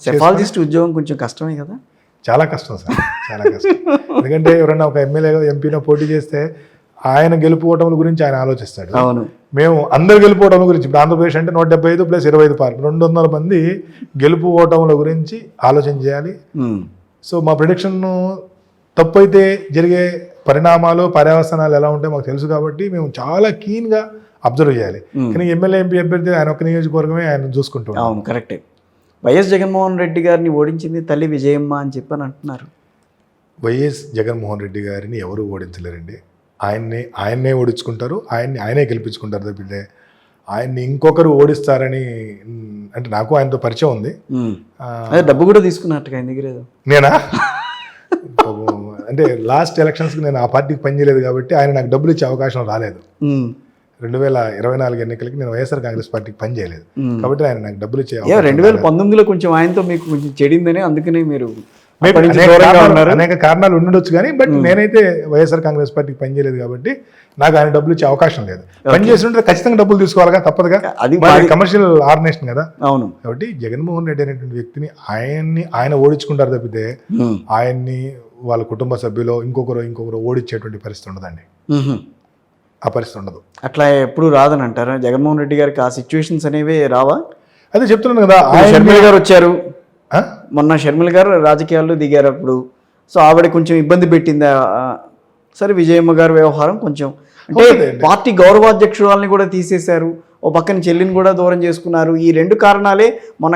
Psephologist ఉద్యోగం కొంచెం కష్టమే కదా? చాలా కష్టం సార్ చాలా కష్టం. ఎందుకంటే ఎవరైనా ఒక ఎమ్మెల్యే ఎంపీనో పోటీ చేస్తే ఆయన గెలుపుకోవటం గురించి ఆయన ఆలోచిస్తాడు. అవును. మేము అందరు గెలుపోవటం గురించి ఇప్పుడు ఆంధ్రప్రదేశ్ అంటే నూట డెబ్బై ఐదు ప్లస్ ఇరవై ఐదు పార్టీ రెండు వందల మంది గెలుపు ఓటముల గురించి ఆలోచన చేయాలి. ఉమ్. సో మా ప్రిడిక్షన్ తప్పు అయితే జరిగే పరిణామాలు పర్యవసనాలు ఎలా ఉంటాయో మాకు తెలుసు కాబట్టి మేము చాలా కీన్గా అబ్జర్వ్ చేయాలి. Hmm. కానీ ఎమ్మెల్యే ఎంపీ అభ్యర్థి ఆయన ఒక నియోజకవర్గమే ఆయన చూసుకుంటాం అవును కరెక్టే వైఎస్ జగన్మోహన్ రెడ్డి గారిని ఓడించింది తల్లి విజయమ్మ అని చెప్పని అంటున్నారు. వైఎస్ జగన్మోహన్ రెడ్డి గారిని ఎవరు ఓడించలేరండి? ఆయన్ని ఆయన్నే ఓడించుకుంటారు ఆయన్ని ఆయనే గెలిపించుకుంటారు తప్పితే ఆయన్ని ఇంకొకరు ఓడిస్తారని అంటే నాకు ఆయనతో పరిచయం ఉంది. డబ్బు కూడా తీసుకున్నట్టుగా ఆయన దగ్గర నేనా? అంటే లాస్ట్ ఎలక్షన్స్కి నేను ఆ పార్టీకి పనిచేయలేదు కాబట్టి ఆయన నాకు డబ్బులు ఇచ్చే అవకాశం రాలేదు. రెండు వేల ఇరవై నాలుగు ఎన్నికలకి నేను వైఎస్ఆర్ కాంగ్రెస్ పార్టీకి పనిచేయలేదు ఉమ్. కాబట్టి ఆయన నాకు డబ్బులు ఇచ్చే రెండు వేల పంతొమ్మిదిలో కొంచెం ఆయనతో మీకు కొంచెం చెడిందని అందుకనే మీరు అనేక కారణాలు- ఉండొచ్చు కానీ బట్ నేనైతే వైఎస్ఆర్ కాంగ్రెస్ పార్టీకి పనిచేయలేదు కాబట్టి నాకు ఆయన డబ్బులు ఇచ్చే అవకాశం లేదు. పని చేస్తుంటే ఖచ్చితంగా డబ్బులు తీసుకోవాలిగా తప్పదుగా. అది కమర్షియల్ ఆర్గనైజేషన్ కదా. అవును. కాబట్టి జగన్మోహన్ రెడ్డి అనేటువంటి వ్యక్తిని ఆయన్ని ఆయన ఓడించుకుంటారు తప్పితే. ఆయన్ని వాళ్ళ కుటుంబ సభ్యులు ఇంకొకరు ఇంకొకరు ఓడించేటువంటి పరిస్థితి ఉండదండి. ఆ పరిస్థితి ఉండదు. అట్లా ఎప్పుడు రాదని అంటారా జగన్మోహన్ రెడ్డి గారికి ఆ సిచ్యువేషన్స్ అనేవి రావా? అదే చెప్తున్నాను కదా షర్మిల గారు వచ్చారు? మొన్న షర్మిల గారు రాజకీయాల్లో దిగారు అప్పుడు. సో ఆవిడ కొంచెం ఇబ్బంది పెట్టింది? సరే విజయమ్మ గారి వ్యవహారం కొంచెం అంటే. పార్టీ గౌరవాధ్యక్షురాలని కూడా తీసేశారు. ఓ పక్కన చెల్లిని కూడా దూరం చేసుకున్నారు. ఈ రెండు కారణాలే మన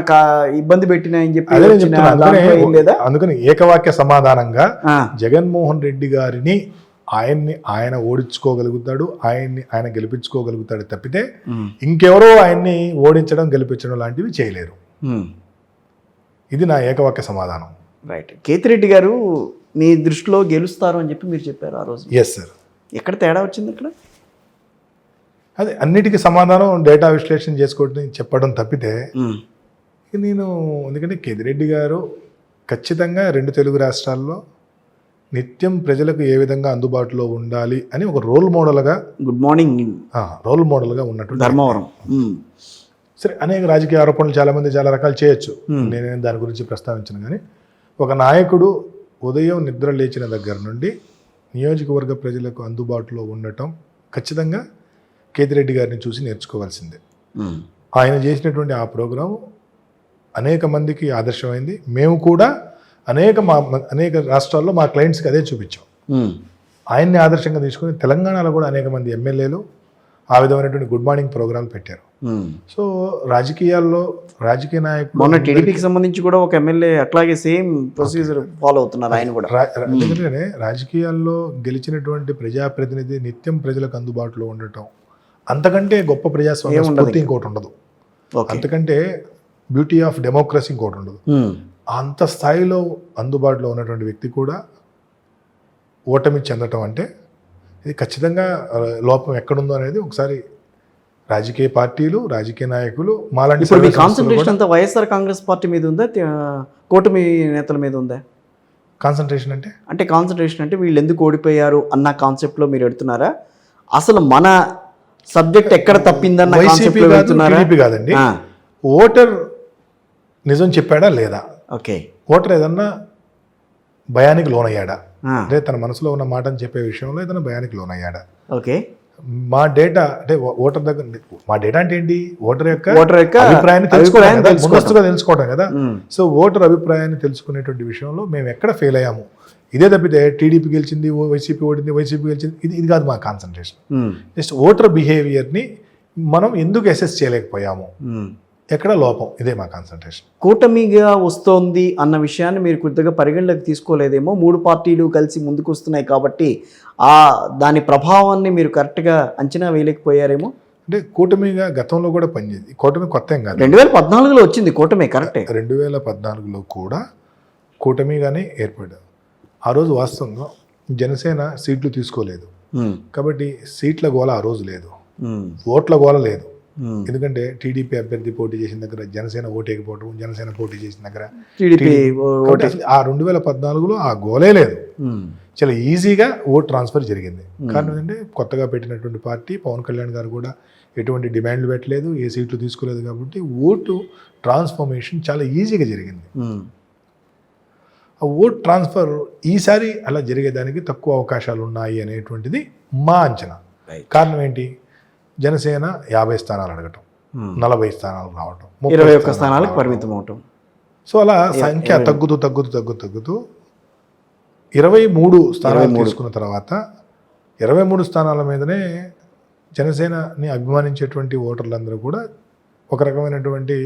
ఇబ్బంది పెట్టినాయని చెప్పి అందుకని ఏకవాక్య సమాధానంగా జగన్మోహన్ రెడ్డి గారిని ఆయన్ని ఆయన ఓడించుకోగలుగుతాడు ఆయన్ని ఆయన గెలిపించుకోగలుగుతాడు తప్పితే ఇంకెవరో ఆయన్ని ఓడించడం గెలిపించడం లాంటివి చేయలేరు. ఇది నా ఏకవాక్య సమాధానం. రైట్. కేతిరెడ్డి గారు మీ దృష్టిలో గెలుస్తారు అని చెప్పి మీరు చెప్పారు ఆ రోజు. ఎస్ సార్ ఎక్కడ తేడా వచ్చింది ఇక్కడ అదే అన్నిటికీ సమాధానం డేటా విశ్లేషణ చేసుకోవడం చెప్పడం తప్పితే నేను ఎందుకంటే కేదిరెడ్డి గారు ఖచ్చితంగా రెండు తెలుగు రాష్ట్రాల్లో నిత్యం ప్రజలకు ఏ విధంగా అందుబాటులో ఉండాలి అని ఒక రోల్ మోడల్గా గుడ్ మార్నింగ్ రోల్ మోడల్గా ఉన్నటువంటి ధర్మవరం. ఉమ్, సరే అనేక రాజకీయ ఆరోపణలు చాలామంది చాలా రకాలు చేయొచ్చు. Hmm. నేనేం దాని గురించి ప్రస్తావించను కానీ ఒక నాయకుడు ఉదయం నిద్ర లేచిన దగ్గర నుండి నియోజకవర్గ ప్రజలకు అందుబాటులో ఉండటం ఖచ్చితంగా కేతిరెడ్డి గారిని చూసి నేర్చుకోవాల్సిందే. ఉమ్, ఆయన చేసినటువంటి ఆ ప్రోగ్రాం అనేక మందికి ఆదర్శమైంది. మేము కూడా అనేక మా అనేక రాష్ట్రాల్లో మా క్లయింట్స్కి అదే చూపించాం. ఆయన్ని ఆదర్శంగా తీసుకుని తెలంగాణలో కూడా అనేక మంది ఎమ్మెల్యేలు ఆ విధమైనటువంటి గుడ్ మార్నింగ్ ప్రోగ్రాంలు పెట్టారు. సో రాజకీయాల్లో రాజకీయ నాయకులు మొన్న టీడీపీకి సంబంధించి కూడా ఒక ఎమ్మెల్యే అట్లాగే సేమ్ ప్రొసీజర్ ఫాలో అవుతున్నారు ఆయన కూడా. ఎందుకంటే రాజకీయాల్లో గెలిచినటువంటి ప్రజాప్రతినిధి నిత్యం ప్రజలకు అందుబాటులో ఉండటం అంతకంటే గొప్ప ప్రజాస్వామ్య ఇంకోటి ఉండదు. అంతకంటే బ్యూటీ ఆఫ్ డెమోక్రసీ ఇంకోటి ఉండదు. అంత స్థాయిలో అందుబాటులో ఉన్నటువంటి వ్యక్తి కూడా ఓటమి చెందటం అంటే ఇది ఖచ్చితంగా లోపం ఎక్కడుందో అనేది ఒకసారి రాజకీయ పార్టీలు రాజకీయ నాయకులు మాలాంటి ఇప్పుడు కాన్సన్ట్రేషన్ అంతా వైఎస్ఆర్ కాంగ్రెస్ పార్టీ మీద ఉందా? కూటమి నేతల మీద ఉందా? కాన్సన్ట్రేషన్ అంటే? అంటే కాన్సన్ట్రేషన్ అంటే వీళ్ళు ఎందుకు ఓడిపోయారు అన్న కాన్సెప్ట్లో మీరు ఎడుతున్నారా? అసలు మన సబ్జెక్ట్ ఎక్కడ తప్పిందన్న కాన్సెప్ట్లో కాదండి. ఓటర్ నిజం చెప్పాడా లేదా? ఓకే. ఓటర్ ఏదన్నా భయానికి లోనయ్యాడా? అంటే తన మనసులో ఉన్న మాటని చెప్పే విషయంలో ఏదైనా భయానికి లోనయ్యాడా? ఓకే. మా డేటా అంటే ఓటర్ దగ్గర మా డేటా అంటే ఏంటి? ఓటర్ యొక్క ఓటర్ యొక్క అభిప్రాయాన్ని తెలుసుకోవడం తెలుసుకోవడం. ముందస్తుగా తెలుసుకోవడం కదా. సో ఓటర్ అభిప్రాయాన్ని తెలుసుకునేటువంటి విషయంలో మేము ఎక్కడ ఫెయిల్ అయ్యాము? ఇదే తప్పితే టీడీపీ గెలిచింది వైసీపీ ఓడింది వైసీపీ గెలిచింది ఇది ఇది కాదు మా కాన్సన్ట్రేషన్ జస్ట్ ఓటర్ బిహేవియర్ని మనం ఎందుకు అసెస్ చేయలేకపోయాము. ఎక్కడ లోపం? ఇదే మా కాన్సన్ట్రేషన్ కూటమిగా వస్తోంది అన్న విషయాన్ని మీరు కొద్దిగా పరిగణలోకి తీసుకోలేదేమో. మూడు పార్టీలు కలిసి ముందుకు వస్తున్నాయి కాబట్టి ఆ దాని ప్రభావాన్ని మీరు కరెక్ట్గా అంచనా వేయలేకపోయారేమో? అంటే కూటమిగా గతంలో కూడా పనిచేది కూటమి కొత్త ఏం కాదు. రెండు వేల పద్నాలుగులో వచ్చింది కూటమే కరెక్టే. రెండు వేల పద్నాలుగులో కూడా కూటమిగానే ఏర్పడ్డారు. ఆ రోజు వాస్తవంగా జనసేన సీట్లు తీసుకోలేదు. కాబట్టి సీట్ల గోల ఆ రోజు లేదు. ఓట్ల గోల లేదు. ఎందుకంటే టీడీపీ అభ్యర్థి పోటీ చేసిన దగ్గర జనసేన ఓటేకపోవడం జనసేన పోటీ చేసిన దగ్గర టీడీపీ ఆ రెండు వేల పద్నాలుగులో ఆ గోలే లేదు. ఉమ్, చాలా ఈజీగా ఓట్ ట్రాన్స్ఫర్ జరిగింది. కారణం ఏంటంటే కొత్తగా పెట్టినటువంటి పార్టీ పవన్ కళ్యాణ్ గారు కూడా ఎటువంటి డిమాండ్లు పెట్టలేదు ఏ సీట్లు తీసుకోలేదు కాబట్టి ఓటు ట్రాన్స్ఫర్మేషన్ చాలా ఈజీగా జరిగింది. ఆ ఓట్ ట్రాన్స్ఫర్ ఈసారి అలా జరిగేదానికి తక్కువ అవకాశాలు ఉన్నాయి అనేటువంటిది మా అంచనా. కారణం ఏంటి? జనసేన యాభై స్థానాలు అడగటం ఉమ్. నలభై స్థానాలు రావటం ఇరవై ఒక్క స్థానాలు స్థానాలకు. పరిమితం అవటం సో అలా సంఖ్య తగ్గుతూ తగ్గుతూ తగ్గుతూ తగ్గుతూ ఇరవై మూడు స్థానాలు తీసుకున్న తర్వాత ఇరవై మూడు స్థానాల మీదనే జనసేనని అభిమానించేటువంటి ఓటర్లందరూ కూడా ఒక రకమైనటువంటి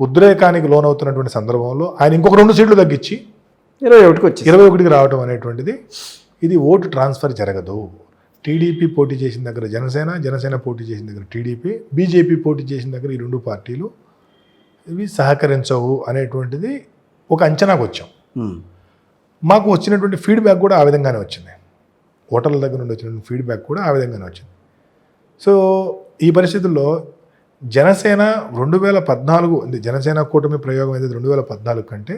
ఉద్రేకానికి లోనవుతున్నటువంటి సందర్భంలో ఆయన ఇంకొక రెండు సీట్లు తగ్గించి ఇరవై ఒకటికి వచ్చి ఇరవై ఒకటికి రావడం అనేటువంటిది ఇది ఓటు ట్రాన్స్ఫర్ జరగదు టీడీపీ పోటీ చేసిన దగ్గర జనసేన జనసేన పోటీ చేసిన దగ్గర టీడీపీ బీజేపీ పోటీ చేసిన దగ్గర ఈ రెండు పార్టీలు ఇవి సహకరించవు అనేటువంటిది ఒక అంచనాకు వచ్చాం. మాకు వచ్చినటువంటి ఫీడ్బ్యాక్ కూడా ఆ విధంగానే వచ్చింది. ఓటర్ల దగ్గర నుండి వచ్చినటువంటి ఫీడ్బ్యాక్ కూడా ఆ విధంగానే వచ్చింది. సో ఈ పరిస్థితుల్లో జనసేన రెండు వేల పద్నాలుగు అంటే జనసేన కూటమి ప్రయోగం ఏదైతే రెండు వేల పద్నాలుగు కంటే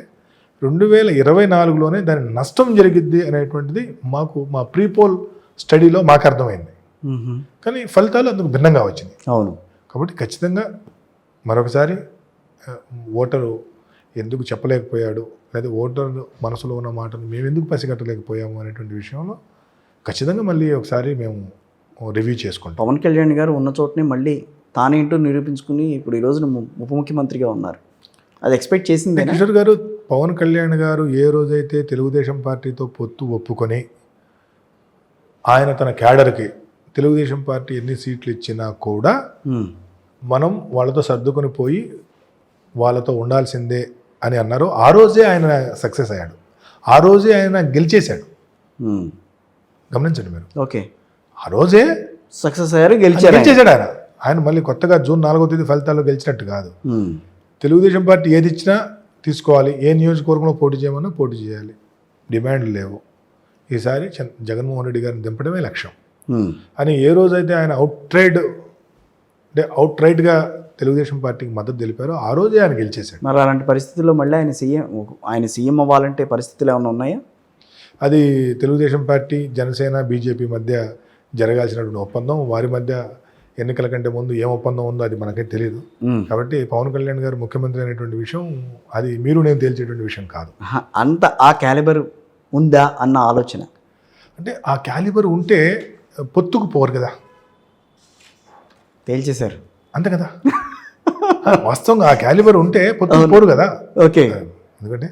రెండు వేల ఇరవై నాలుగులోనే దాని నష్టం జరిగిద్ది అనేటువంటిది మాకు మా ప్రీపోల్ స్టడీలో మాకు అర్థమైంది. కానీ ఫలితాలు అందుకు భిన్నంగా వచ్చింది అవును. కాబట్టి ఖచ్చితంగా మరొకసారి ఓటరు ఎందుకు చెప్పలేకపోయాడు లేదా ఓటరు మనసులో ఉన్న మాటను మేము ఎందుకు పసిగట్టలేకపోయాము అనేటువంటి విషయంలో ఖచ్చితంగా మళ్ళీ ఒకసారి మేము రివ్యూ చేసుకుంటాం. పవన్ కళ్యాణ్ గారు ఉన్న చోటనే మళ్ళీ తానేంటో నిరూపించుకుని ఇప్పుడు ఈ రోజున ఉప ముఖ్యమంత్రిగా ఉన్నారు. అది ఎక్స్పెక్ట్ చేసిందేనా? కిషోర్ గారు పవన్ కళ్యాణ్ గారు ఏ రోజైతే తెలుగుదేశం పార్టీతో పొత్తు ఒప్పుకొని ఆయన తన క్యాడర్కి తెలుగుదేశం పార్టీ ఎన్ని సీట్లు ఇచ్చినా కూడా. మనం వాళ్ళతో సర్దుకొని పోయి వాళ్ళతో ఉండాల్సిందే అని అన్నారు. ఆ రోజే ఆయన సక్సెస్ అయ్యాడు. ఆ రోజే ఆయన గెలిచేశాడు. గమనించండి మీరు. ఓకే. ఆ రోజే సక్సెస్ అయ్యారు గెలిచారు ఆయన. గెలిచేశాడు ఆయన. ఆయన మళ్ళీ కొత్తగా జూన్ నాలుగో తేదీ ఫలితాల్లో గెలిచినట్టు కాదు. తెలుగుదేశం పార్టీ ఏది ఇచ్చినా తీసుకోవాలి. ఏ నియోజకవర్గంలో పోటీ చేయమన్నా పోటీ చేయాలి. డిమాండ్లు లేవు. ఈసారి జగన్మోహన్ రెడ్డి గారిని దింపడమే లక్ష్యం. అని ఏ రోజైతే ఆయన అవుట్ ట్రైడ్ అంటే అవుట్ రైట్గా తెలుగుదేశం పార్టీకి మద్దతు తెలిపారో ఆ రోజే ఆయన గెలిచేశాడు. మరి అలాంటి పరిస్థితుల్లో మళ్ళీ ఆయన సీఎం ఆయన సీఎం అవ్వాలంటే పరిస్థితులు ఏమైనా ఉన్నాయా? అది తెలుగుదేశం పార్టీ జనసేన బీజేపీ మధ్య జరగాల్సినటువంటి ఒప్పందం వారి మధ్య ఎన్నికల కంటే ముందు ఏం ఒప్పందం ఉందో అది మనకే తెలియదు. కాబట్టి పవన్ కళ్యాణ్ గారు ముఖ్యమంత్రి అనేటువంటి విషయం అది మీరు నేను తేల్చేటువంటి విషయం కాదు. అంత ఆ క్యాలిబర్ ఉందా అన్న ఆలోచన. అంటే ఆ క్యాలిబర్ ఉంటే పొత్తుకు పోరు కదా. తేల్చేశారు. అంతే కదా. వాస్తవంగా ఆ క్యాలిబర్ ఉంటే పొత్తుకు పోరు కదా. ఓకే. ఎందుకంటే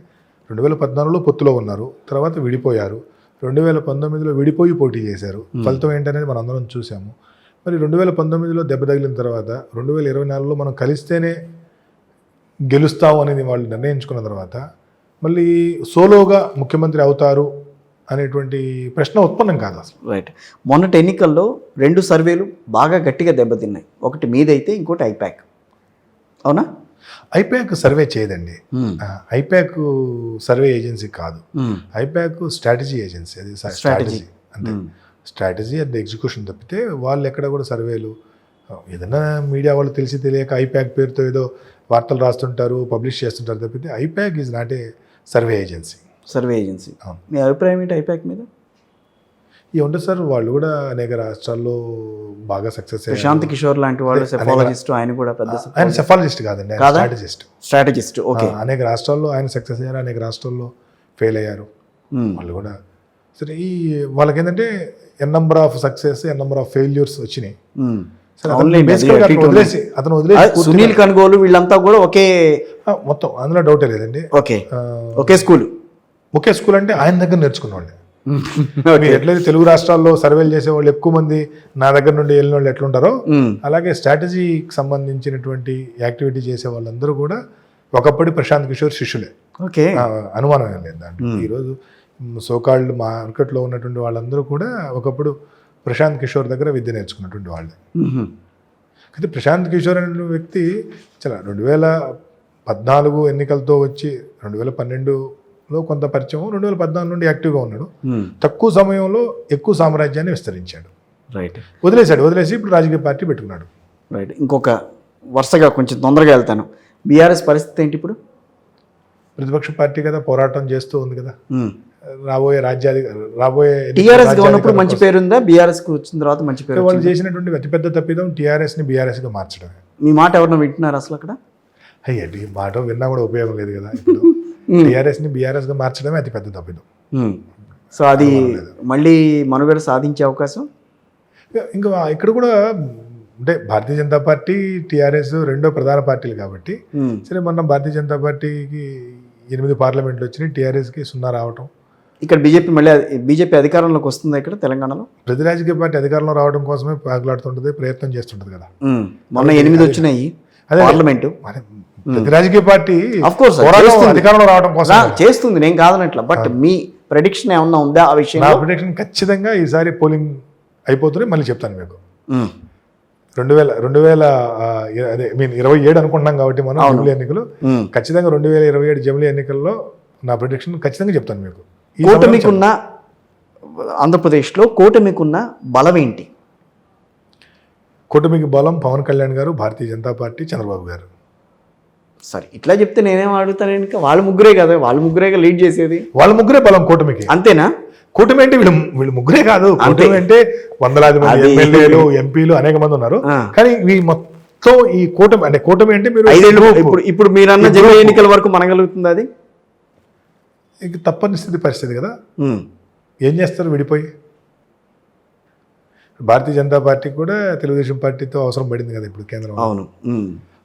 రెండు వేల పద్నాలుగులో పొత్తులో ఉన్నారు తర్వాత విడిపోయారు. రెండు వేల పంతొమ్మిదిలో విడిపోయి పోటీ చేశారు. ఫలితం ఏంటనేది మనం అందరం చూసాము మరి రెండు వేల పంతొమ్మిదిలో దెబ్బ తగిలిన తర్వాత రెండు వేల ఇరవై నాలుగులో మనం కలిస్తేనే గెలుస్తాము అనేది వాళ్ళు నిర్ణయించుకున్న తర్వాత మళ్ళీ సోలోగా ముఖ్యమంత్రి అవుతారు అనేటువంటి ప్రశ్న ఉత్పన్నం కాదు అసలు. రైట్ మొన్నటి ఎన్నికల్లో రెండు సర్వేలు బాగా గట్టిగా దెబ్బతిన్నాయి. ఒకటి మీదైతే ఇంకోటి ఐప్యాక్ అవునా? ఐపాక్ సర్వే చేయదండి. ఉమ్. ఐపాక్ సర్వే ఏజెన్సీ కాదు. ఉమ్. IPAC strategy agency. అది స్ట్రాటజీ అంటే. స్ట్రాటజీ అండ్ ఎగ్జిక్యూషన్ తప్పితే వాళ్ళు ఎక్కడ కూడా సర్వేలు ఏదైనా మీడియా వాళ్ళు తెలిసి తెలియక ఐప్యాక్ పేరుతో ఏదో వార్తలు రాస్తుంటారు పబ్లిష్ చేస్తుంటారు తప్పితే IPAC is not a survey agency. Survey agency. మీ అభిప్రాయం ఏంటి ఐప్యాక్ మీద? ఉంటుంది సార్ వాళ్ళు కూడా అనేక రాష్ట్రాల్లో బాగా సక్సెస్ ప్రశాంత్ కిషోర్ లాంటి వాళ్ళు సెఫాలజిస్ట్ ఆయన కూడా పెద్ద ఆయన సెఫాలజిస్ట్ కాదండి? Strategist strategist okay. అనేక రాష్ట్రాల్లో ఆయన సక్సెస్ అయ్యారు అనేక రాష్ట్రాల్లో ఫెయిల్ అయ్యారు. ఉమ్. వాళ్ళు కూడా. సరే ఈ వాళ్ళకి ఏంటంటే N number of success N number of failures వచ్చినాయి సునీల్ కనుగోలు వీళ్ళంతా కూడా ఒకే మొత్తం అందులో డౌటే లేదండి. ఓకే. ఒకే స్కూల్. ఒకే స్కూల్ అంటే ఆయన దగ్గర నేర్చుకున్న వాళ్ళే మీరు ఎట్లయితే తెలుగు రాష్ట్రాల్లో సర్వేలు చేసే వాళ్ళు ఎక్కువ మంది నా దగ్గర నుండి వెళ్ళిన వాళ్ళు ఎట్లుంటారో. అలాగే స్ట్రాటజీకి సంబంధించినటువంటి యాక్టివిటీ చేసే వాళ్ళందరూ కూడా ఒకప్పటి ప్రశాంత్ కిషోర్ శిష్యులే. ఓకే. అనుమానం ఏం లేదు దాంట్లో. ఈరోజు సోకాల్డ్ మార్కెట్లో ఉన్నటువంటి వాళ్ళందరూ కూడా ఒకప్పుడు ప్రశాంత్ కిషోర్ దగ్గర విద్య నేర్చుకున్నటువంటి వాళ్ళే. అయితే ప్రశాంత్ కిషోర్ అనే వ్యక్తి చాలా రెండు వేల పద్నాలుగు ఎన్నికలతో వచ్చి రెండు వేల పన్నెండులో కొంత పరిచయం రెండు వేల పద్నాలుగు నుండి యాక్టివ్గా ఉన్నాడు. తక్కువ సమయంలో ఎక్కువ సామ్రాజ్యాన్ని విస్తరించాడు. రైట్. వదిలేశాడు వదిలేసి ఇప్పుడు రాజకీయ పార్టీ పెట్టుకున్నాడు. రైట్. ఇంకొక వరుసగా కొంచెం తొందరగా వెళ్తాను. బీఆర్ఎస్ పరిస్థితి ఏంటి ఇప్పుడు? ప్రతిపక్ష పార్టీ కదా పోరాటం చేస్తూ ఉంది కదా. రాబోయే రాజ్యాధి రాబోయే టీఆర్ఎస్ ఉన్నప్పుడు మంచి పేరు ఉందా బీఆర్ఎస్కు వచ్చిన తర్వాత మంచి పేరు వాళ్ళు? చేసినటువంటి అతిపెద్ద తప్పిదం టీఆర్ఎస్ని బీఆర్ఎస్గా మార్చడమే. మీ మాట ఎవరన్నా వింటున్నారు అసలు అక్కడ? అయ్యా మాట విన్నా కూడా ఉపయోగం లేదు కదా ఇప్పుడు. టీఆర్ఎస్ని బీఆర్ఎస్గా మార్చడమే అతిపెద్ద తప్పిదం. సో అది మళ్ళీ మనుగడ సాధించే అవకాశం? ఇంకా ఇక్కడ కూడా అంటే భారతీయ జనతా పార్టీ టీఆర్ఎస్ రెండో ప్రధాన పార్టీలు కాబట్టి. సరే మొన్న భారతీయ జనతా పార్టీకి ఎనిమిది పార్లమెంట్లు వచ్చినాయి టీఆర్ఎస్కి సున్నా రావటం. ఇక్కడ బీజేపీ మళ్ళీ బీజేపీ అధికారంలోకి వస్తుందా ఇక్కడ తెలంగాణలో? ప్రతి రాజకీయ పార్టీ అధికారంలో రావడం కోసమే పాకులాడుతుంటది ప్రయత్నం చేస్తుంటది కదా. మొన్న ఎనిమిది వచ్చినాయి. అదే. పార్లమెంటు. ప్రతి రాజకీయ పార్టీ. అధికారంలో రావడం కోసం చేస్తుంది నేను కాదనట్ల. బట్ మీ ప్రెడిక్షన్ ఏమన్నా ఉందా ఆ నా విషయంలో? ప్రొటెక్షన్ ఖచ్చితంగా ఈసారి పోలింగ్ అయిపోతుంది మళ్ళీ చెప్తాను మీకు. రెండు వేల రెండు వేల అదే మీన్ ఇరవై ఏడు అనుకుంటున్నాం కాబట్టి మనం జమిలీ ఎన్నికలు. ఖచ్చితంగా రెండు వేల ఇరవై ఏడు జమిలీ ఎన్నికల్లో నా ప్రొటెక్షన్ ఖచ్చితంగా చెప్తాను మీకు. కూటమికున్న ఆంధ్రప్రదేశ్లో కూటమికున్న బలం ఏంటి? కూటమికి బలం పవన్ కళ్యాణ్ గారు భారతీయ జనతా పార్టీ చంద్రబాబు గారు. సరే ఇట్లా చెప్తే నేనేం అడుగుతాను ఇంకా వాళ్ళ ముగ్గురే కదా వాళ్ళ ముగ్గురేగా లీడ్ చేసేది. వాళ్ళ ముగ్గురే బలం కూటమికి. అంతేనా? కూటమి అంటే వీళ్ళు వీళ్ళు ముగ్గురే కాదు. కూటమి అంటే వందలాది మంది ఎమ్మెల్యేలు ఎంపీలు అనేక మంది ఉన్నారు. కానీ ఈ మొత్తం ఈ కూటమి అంటే కూటమి అంటే మీరు. ఇప్పుడు ఇప్పుడు మీరన్న జిల్లా ఎన్నికల వరకు మనగలుగుతుంది అది? ఇంక తప్పని స్థితి పరిస్థితి కదా. ఏం చేస్తారు విడిపోయి? భారతీయ జనతా పార్టీ కూడా తెలుగుదేశం పార్టీతో అవసరం పడింది కదా ఇప్పుడు కేంద్రం అవును.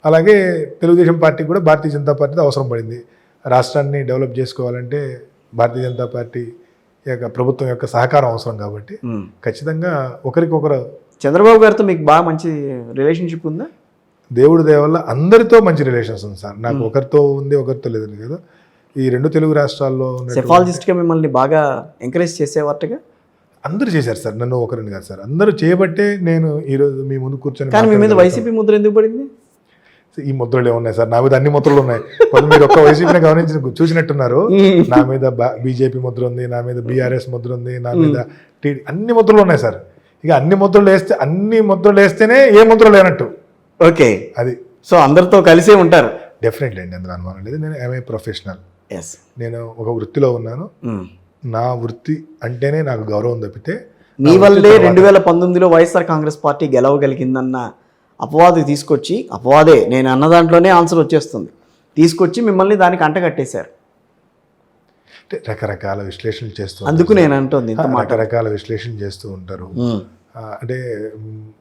అలాగే తెలుగుదేశం పార్టీ కూడా భారతీయ జనతా పార్టీతో అవసరం పడింది. రాష్ట్రాన్ని డెవలప్ చేసుకోవాలంటే భారతీయ జనతా పార్టీ యొక్క ప్రభుత్వం యొక్క సహకారం అవసరం కాబట్టి. ఖచ్చితంగా ఒకరికొకరు చంద్రబాబు గారితో మీకు బాగా మంచి రిలేషన్షిప్ ఉందా? దేవుడి దయ వల్ల అందరితో మంచి రిలేషన్స్ ఉంది సార్. నాకు ఒకరితో ఉంది ఒకరితో లేదని కదా ఈ రెండు తెలుగు రాష్ట్రాల్లో ఉన్నటువంటి- సెఫాలజిస్ట్గా మిమ్మల్ని బాగా ఎంకరేజ్ చేసేవారటగా అందరూ చేశారు సార్ నన్ను ఒకరిని కాదు సార్. అందరూ చేయబట్టే నేను ఈరోజు మీ ముందు కూర్చొని కానీ మీ మీద. వైసీపీ ముద్ర ఎందుకు పడింది? ఈ ముద్రలు ఏమున్నాయి సార్? నా మీద అన్ని ముద్రలు ఉన్నాయి. కొంత మీరు ఒక్క వైసీపీని గమనించి చూసినట్టున్నారు. నా మీద బీజేపీ ముద్ర ఉంది నా మీద బీఆర్ఎస్ ముద్ర ఉంది నా మీద అన్ని ముద్రలు ఉన్నాయి సార్. ఇక అన్ని ముద్రలు వేస్తే అన్ని ముద్రలు వేస్తేనే ఏ ముద్ర లేనట్టు. ఓకే. అది. సో అందరితో కలిసే ఉంటారు. డెఫినెట్లీ అండి అందులో అనుమానం లేదు. నేను ఎంఏ ప్రొఫెషనల్ నేను ఒక వృత్తిలో ఉన్నాను. నా వృత్తి అంటేనే నాకు గౌరవం తప్పితే మీ వల్లే రెండు వేల పంతొమ్మిదిలో వైఎస్ఆర్ కాంగ్రెస్ పార్టీ గెలవగలిగిందన్న అపవాదు తీసుకొచ్చి అపవాదే నేను అన్న దాంట్లోనే ఆన్సర్ వచ్చేస్తుంది. తీసుకొచ్చి మిమ్మల్ని దానికి అంటగట్టేశారు అంటే రకరకాల విశ్లేషణలు చేస్తూ అందుకు నేను అంటోంది రకరకాల విశ్లేషణ చేస్తూ ఉంటారు. ఆ, అంటే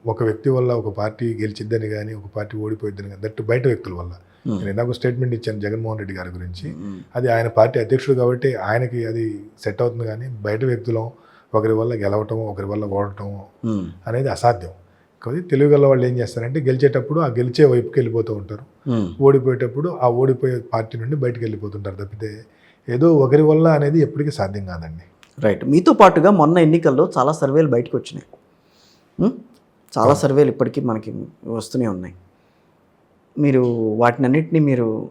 ఒక వ్యక్తి వల్ల ఒక పార్టీ గెలిచిద్దని కానీ ఒక పార్టీ ఓడిపోయిద్దని కానీ దట్టు బయట వ్యక్తుల వల్ల. నేను ఇందాక స్టేట్మెంట్ ఇచ్చాను జగన్మోహన్ రెడ్డి గారి గురించి. అది ఆయన పార్టీ అధ్యక్షుడు కాబట్టి ఆయనకి అది సెట్ అవుతుంది కానీ బయట వ్యక్తులం ఒకరి వల్ల గెలవటం ఒకరి వల్ల ఓడటం. అనేది అసాధ్యం. కాబట్టి తెలుగు గల వాళ్ళు ఏం చేస్తారంటే గెలిచేటప్పుడు ఆ గెలిచే వైపుకి వెళ్ళిపోతూ ఉంటారు. ఓడిపోయేటప్పుడు ఆ ఓడిపోయే పార్టీ నుండి బయటకు వెళ్ళిపోతుంటారు తప్పితే ఏదో ఒకరి వల్ల అనేది ఎప్పటికీ సాధ్యం కాదండి. రైట్ మీతో పాటుగా మొన్న ఎన్నికల్లో చాలా సర్వేలు బయటకు వచ్చినాయి? చాలా సర్వేలు ఇప్పటికీ మనకి వస్తూనే ఉన్నాయి. మీరు వాటిని అన్నిటినీ మీరు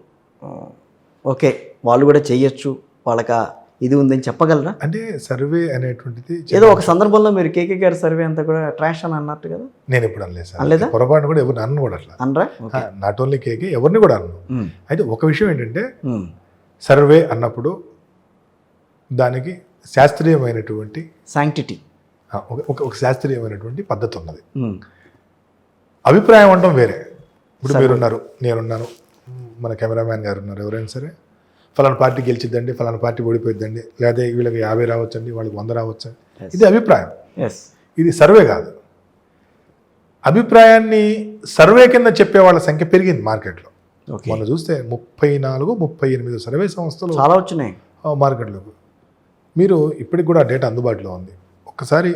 ఓకే వాళ్ళు కూడా చెయ్యొచ్చు వాళ్ళకి ఇది ఉందని చెప్పగలరా? అంటే సర్వే అనేటువంటిది ఏదో ఒక సందర్భంలో మీరు కేకే గారి సర్వే అంతా కూడా ట్రాష్ అని అన్నట్టు కదా? నేను ఎప్పుడు అనలేదు సార్. అనలేదా? పొరపాటు కూడా ఎవరు అన్ను కూడా అట్లా అనరా? నాట్ ఓన్లీ కేకే ఎవరిని కూడా అన్ను. అయితే ఒక విషయం ఏంటంటే. సర్వే అన్నప్పుడు దానికి శాస్త్రీయమైనటువంటి శాంక్టిటీ ఒక- శాస్త్రీయమైనటువంటి పద్ధతి ఉన్నది. అభిప్రాయం అంటాం వేరే. ఇప్పుడు మీరున్నారు నేనున్నాను. మన కెమెరామ్యాన్ గారు ఉన్నారు ఎవరైనా సరే ఫలానా పార్టీ గెలిచిద్దండి ఫలానా పార్టీ ఓడిపోయిద్దండి లేదా వీళ్ళకి యాభై రావచ్చండి వాళ్ళకి వంద రావచ్చండి. ఇది అభిప్రాయం. ఇది సర్వే కాదు. అభిప్రాయాన్ని సర్వే కింద చెప్పే వాళ్ళ సంఖ్య పెరిగింది మార్కెట్లో. మొన్న చూస్తే ముప్పై నాలుగు ముప్పై ఎనిమిది సర్వే సంస్థలు చాలా వచ్చినాయి. మార్కెట్లోకి. మీరు ఇప్పటికి కూడా డేటా అందుబాటులో ఉంది. ఒక్కసారి